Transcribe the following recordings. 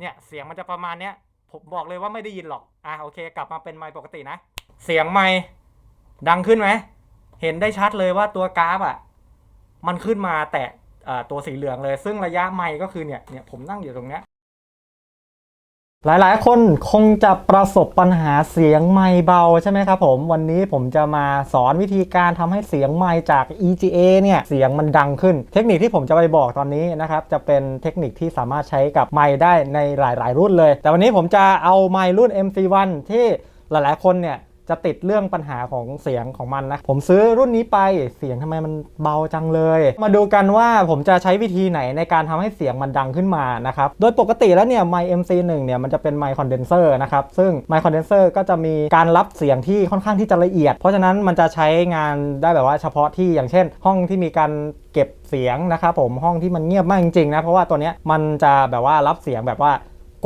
เนี่ยเสียงมันจะประมาณเนี้ยผมบอกเลยว่าไม่ได้ยินหรอก อะโอเค กลับมาเป็นไมค์ปกตินะ เสียงไมค์ดังขึ้นไหม เห็นได้ชัดเลยว่าตัวกราฟอะ มันขึ้นมาแตะเอ่ตัวสีเหลืองเลย ซึ่งระยะไมค์ก็คือเนี่ยเนี่ยผมนั่งอยู่ตรงเนี้ย หลายๆ คนคงจะประสบปัญหาเสียงไม่เบาใช่ไหมครับผมวันนี้ผมจะมาสอนวิธีการทำให้เสียงไมค์จาก EGA เนี่ยเสียงมันดังขึ้น เทคนิคที่ผมจะไปบอกตอนนี้นะครับจะเป็นเทคนิคที่สามารถใช้กับไมค์ได้ในหลาย ๆ รุ่นเลย แต่วันนี้ผมจะเอาไมค์รุ่น MC1 ที่หลาย ๆ คนเนี่ย จะติดเรื่องปัญหาของเสียงของมันนะ ผมซื้อรุ่นนี้ไปเสียงทำไมมันเบาจังเลย มาดูกันว่าผมจะใช้วิธีไหนในการทำให้เสียงมันดังขึ้นมานะครับ โดยปกติแล้วเนี่ยไมค์ MC1 เนี่ยมันจะเป็นไมค์คอนเดนเซอร์นะครับ ซึ่งไมค์คอนเดนเซอร์ก็จะมีการรับเสียงที่ค่อนข้างที่จะละเอียด เพราะฉะนั้นมันจะใช้งานได้แบบว่าเฉพาะที่อย่างเช่น ห้องที่มีการเก็บเสียงนะครับผมห้องที่มันเงียบมากจริงๆนะเพราะว่าตัวเนี้ยมันจะแบบว่ารับเสียงแบบว่า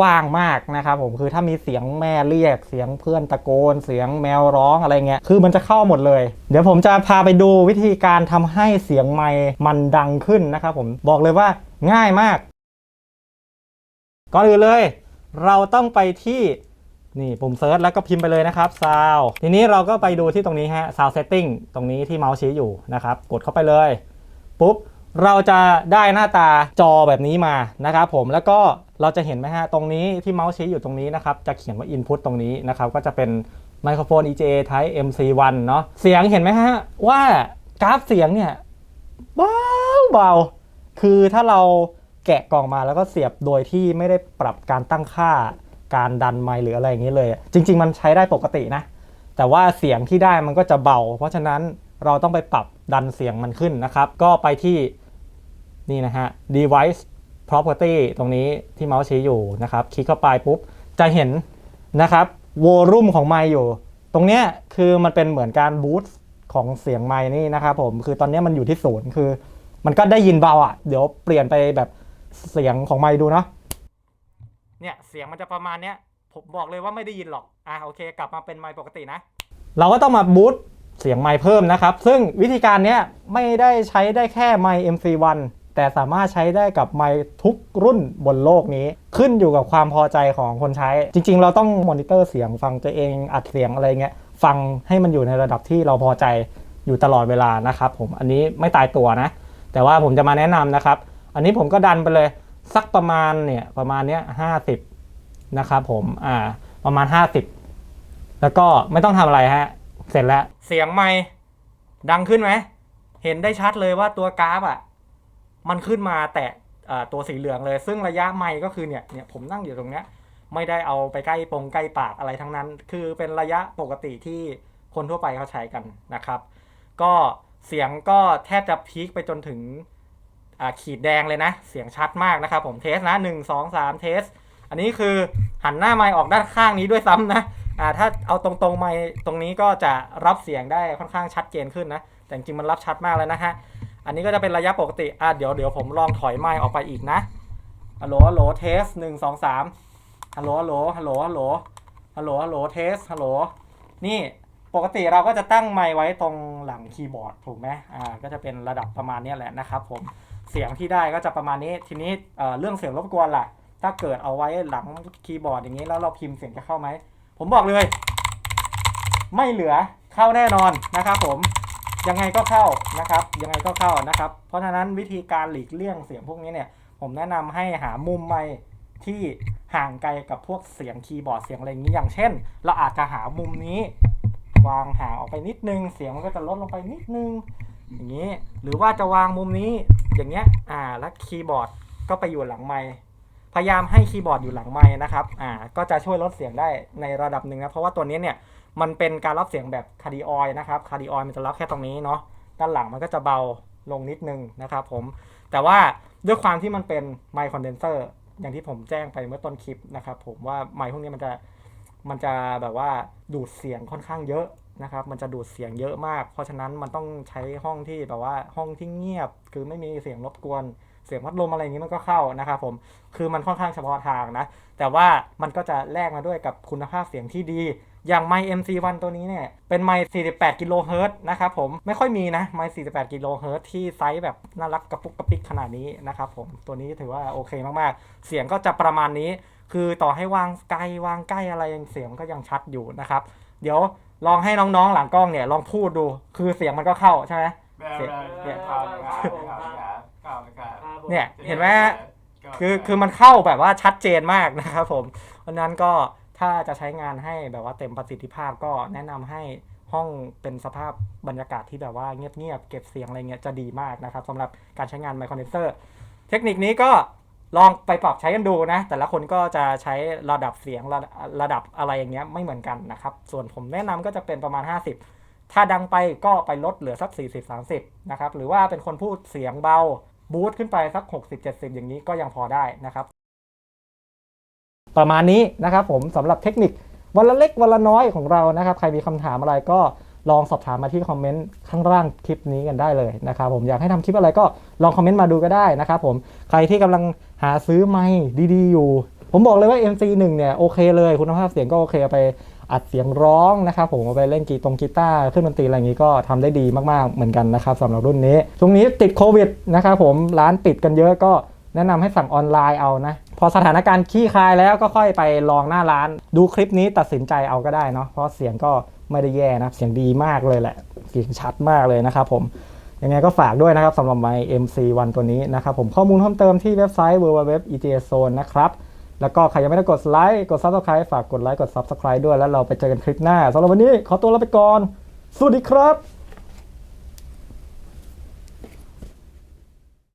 กว้างมากนะครับผมคือถ้ามีเสียงแม่เรียกเสียงเพื่อนตะโกน เสียงแมวร้องอะไรเงี้ยคือมันจะเข้าหมดเลย เดี๋ยวผมจะพาไปดูวิธีการทำให้เสียงไมค์มันดังขึ้นนะครับผมบอกเลยว่าง่ายมาก ก่อนอื่นเลย เราต้องไปที่นี่ปุ่มเซิร์ชแล้วก็พิมพ์ไปเลยนะครับ sound ทีนี้เราก็ไปดูที่ตรงนี้ฮะ sound setting ตรงนี้ที่เมาส์ชี้อยู่นะครับ กดเข้าไปเลย ปุ๊บ เราจะได้หน้าตาจอแบบนี้มานะครับผมแล้วก็ เราจะเห็นไหมฮะตรงนี้ที่เมาส์ชี้อยู่ตรงนี้นะครับจะเขียนว่า input ตรงนี้นะครับก็จะเป็นไมโครโฟน EJA Type MC1 เนาะเสียงเห็นไหมฮะว่ากราฟเสียงเนี่ยเบาเบาคือถ้าเราแกะกล่องมาแล้วก็เสียบโดยที่ไม่ได้ปรับการตั้งค่าการดันไมหรืออะไรอย่างนี้เลย จริง ๆ มันใช้ได้ปกตินะ แต่ว่าเสียงที่ได้มันก็จะเบา เพราะฉะนั้นเราต้องไปปรับดันเสียงมันขึ้นนะครับ ก็ไปที่นี่นะฮะ device property ตรงนี้ที่เมาส์ชี้อยู่นะครับ คลิกเข้าไปปุ๊บ จะเห็นนะครับ volume ของไมค์อยู่ ตรงเนี้ยคือมันเป็นเหมือนการบูสต์ของเสียงไมค์นี่นะครับผม คือตอนเนี้ยมันอยู่ที่ศูนย์คือ มันก็ได้ยินเบาอะ เดี๋ยวเปลี่ยนไปแบบเสียงของไมค์ดูเนาะ เนี่ยเสียงมันจะประมาณเนี้ย ผมบอกเลยว่าไม่ได้ยินหรอก อะโอเค กลับมาเป็นไมค์ปกตินะ เราก็ต้องมาบูตเสียงไมค์เพิ่มนะครับ ซึ่งวิธีการเนี้ยไม่ได้ใช้ได้แค่ไมค์ MC1 แต่สามารถใช้ได้กับไมค์ทุกรุ่นบนโลกนี้ ขึ้นอยู่กับความพอใจของคนใช้ จริง ๆ เราต้องมอนิเตอร์เสียงฟังตัวเองอัดเสียงอะไรเงี้ยฟังให้มันอยู่ในระดับที่เราพอใจอยู่ตลอดเวลานะครับผมอันนี้ไม่ตายตัวนะ แต่ว่าผมจะมาแนะนำนะครับ อันนี้ผมก็ดันไปเลยสักประมาณเนี่ยประมาณเนี้ยห้าสิบนะครับผมอ่าประมาณ 50 แล้วก็ไม่ต้องทำอะไรฮะ เสร็จแล้ว เสียงไมค์ดังขึ้นไหม เห็นได้ชัดเลยว่าตัวกราฟอะ มันขึ้นมาแตะตัวสีเหลืองเลย ซึ่งระยะไมค์ก็คือเนี่ยเนี่ยผมนั่งอยู่ตรงเนี้ยไม่ได้เอาไปใกล้ปงใกล้ปากอะไรทั้งนั้น คือเป็นระยะปกติที่คนทั่วไปเขาใช้กันนะครับ ก็เสียงก็แทบจะพีคไปจนถึงขีดแดงเลยนะ เสียงชัดมากนะครับผมเทสนะหนึ่งสองสามเทส อันนี้คือหันหน้าไมค์ออกด้านข้างนี้ด้วยซ้ำนะอ่าถ้าเอาตรงๆไมค์ตรงนี้ก็จะรับเสียงได้ค่อนข้างชัดเจนขึ้นนะ แต่จริงมันรับชัดมากเลยนะฮะ อันนี้ก็จะเป็นระยะปกติ อะเดี๋ยวเดี๋ยวผมลองถอยไมค์ออกไปอีกนะฮัลโหลฮัลโหลเทสหนึ่งสองสามฮัลโหลฮัลโหลฮัลโหลฮัลโหลฮัลโหลฮัลโหลเทสฮัลโหลนี่ปกติเราก็จะตั้งไมค์ไว้ตรงหลังคีย์บอร์ดถูกไหมอ่าก็จะเป็นระดับประมาณนี้แหละนะครับผมเสียงที่ได้ก็จะประมาณนี้ทีนี้เอ่อเรื่องเสียงรบกวนล่ะ ถ้าเกิดเอาไว้หลังคีย์บอร์ดอย่างนี้แล้วเราพิมพ์เสียงจะเข้าไหม ผมบอกเลย ไม่เหลือเข้าแน่นอนนะครับผม ยังไงก็เข้านะครับ ยังไงก็เข้านะครับ เพราะฉะนั้นวิธีการหลีกเลี่ยงเสียงพวกนี้เนี่ย ผมแนะนำให้หามุมไมค์ที่ห่างไกลกับพวกเสียงคีย์บอร์ดเสียงอะไรอย่างนี้อย่างเช่น เราอาจจะหามุมนี้ วางห่างออกไปนิดนึง เสียงมันก็จะลดลงไปนิดนึง อย่างนี้ หรือว่าจะวางมุมนี้อย่างเงี้ยอ่าแล้วคีย์บอร์ดก็ไปอยู่หลังไมค์พยายามให้คีย์บอร์ดอยู่หลังไม้นะครับอ่าก็จะช่วยลดเสียงได้ในระดับหนึ่งนะเพราะว่าตัวนี้เนี่ย มันเป็นการรับเสียงแบบคาร์ดิออยนะครับคาร์ดิออยมันจะรับแค่ตรงนี้เนาะด้านหลังมันก็จะเบาลงนิดนึงนะครับผม แต่ว่าด้วยความที่มันเป็นไมค์คอนเดนเซอร์อย่างที่ผมแจ้งไปเมื่อต้นคลิปนะครับผมว่าไมค์พวกนี้มันจะมันจะแบบว่าดูดเสียงค่อนข้างเยอะนะครับ มันจะดูดเสียงเยอะมาก เพราะฉะนั้นมันต้องใช้ห้องที่แบบว่าห้องที่เงียบ คือไม่มีเสียงรบกวน เสียงพัดลมอะไรอย่างนี้มันก็เข้านะครับผมคือมันค่อนข้างเฉพาะทางนะ แต่ว่ามันก็จะแลกมาด้วยกับคุณภาพเสียงที่ดี อย่างไมค์ MC1 ตัวนี้เนี่ย เป็นไมค์ 48 กิโลเฮิรตซ์นะครับผมไม่ค่อยมีนะไมค์ 48 กิโลเฮิรตซ์ที่ไซส์แบบน่ารักกระปุกกระปิกขนาดนี้นะครับผมตัวนี้ถือว่าโอเคมากๆ เสียงก็จะประมาณนี้ คือต่อให้วางไกลวางใกล้อะไรยังเสียงก็ยังชัดอยู่นะครับเดี๋ยวลองให้น้องๆหลังกล้องเนี่ยลองพูดดู คือเสียงมันก็เข้าใช่ไหมแบบแบบเนี่ยค เนี่ยเห็นไหมฮะ คือคือมันเข้าแบบว่าชัดเจนมากนะครับผม เพราะฉะนั้นก็ถ้าจะใช้งานให้แบบว่าเต็มประสิทธิภาพก็แนะนำให้ห้องเป็นสภาพบรรยากาศที่แบบว่าเงียบๆเก็บเสียงอะไรเงี้ยจะดีมากนะครับสำหรับการใช้งานไมโครเดนเซอร์เทคนิคนี้ก็ลองไปปรับใช้กันดูนะ แต่ละคนก็จะใช้ระดับเสียงระระดับอะไรอย่างเงี้ยไม่เหมือนกันนะครับ ส่วนผมแนะนำก็จะเป็นประมาณ 50 ถ้าดังไปก็ไปลดเหลือสัก40-30นะครับหรือว่าเป็นคนพูดเสียงเบา บูทขึ้นไปสัก 60-70 อย่างนี้ก็ยังพอได้นะครับ ประมาณนี้นะครับผมสำหรับเทคนิควันละเล็กวันละน้อยของเรานะครับ ใครมีคำถามอะไรก็ลองสอบถามมาที่คอมเมนต์ข้างล่างคลิปนี้กันได้เลยนะครับผมอยากให้ทำคลิปอะไรก็ลองคอมเมนต์มาดูก็ได้นะครับผมใครที่กำลังหาซื้อไมค์ดีๆอยู่ ผมบอกเลยว่า MC1 เนี่ยโอเคเลยคุณภาพเสียงก็โอเคไป อัดเสียงร้องนะครับผมเอาไปเล่นกีตรงกีตาร์เครื่องดนตรีอะไรอย่างนี้ก็ทำได้ดีมากๆเหมือนกันนะครับสำหรับรุ่นนี้ช่วงนี้ติดโควิดนะครับผมร้านปิดกันเยอะก็แนะนำให้สั่งออนไลน์เอานะ พอสถานการณ์ขี้คายแล้วก็ค่อยไปลองหน้าร้าน ดูคลิปนี้ตัดสินใจเอาก็ได้เนาะเพราะเสียงก็ไม่ได้แย่นะเสียงดีมากเลยแหละเสียงชัดมากเลยนะครับผมยังไงก็ฝากด้วยนะครับสำหรับไม MC1 ตัวนี้นะครับผมข้อมูลเพิ่มเติมที่เว็บไซต์ www.ejzone นะครับ แล้วก็ใครยังไม่ได้กดไลค์กด Subscribe ฝากกดไลค์กด Subscribe ด้วยแล้วเราไปเจอกันคลิปหน้าสำหรับวันนี้ขอตัวลาไปก่อน สวัสดีครับ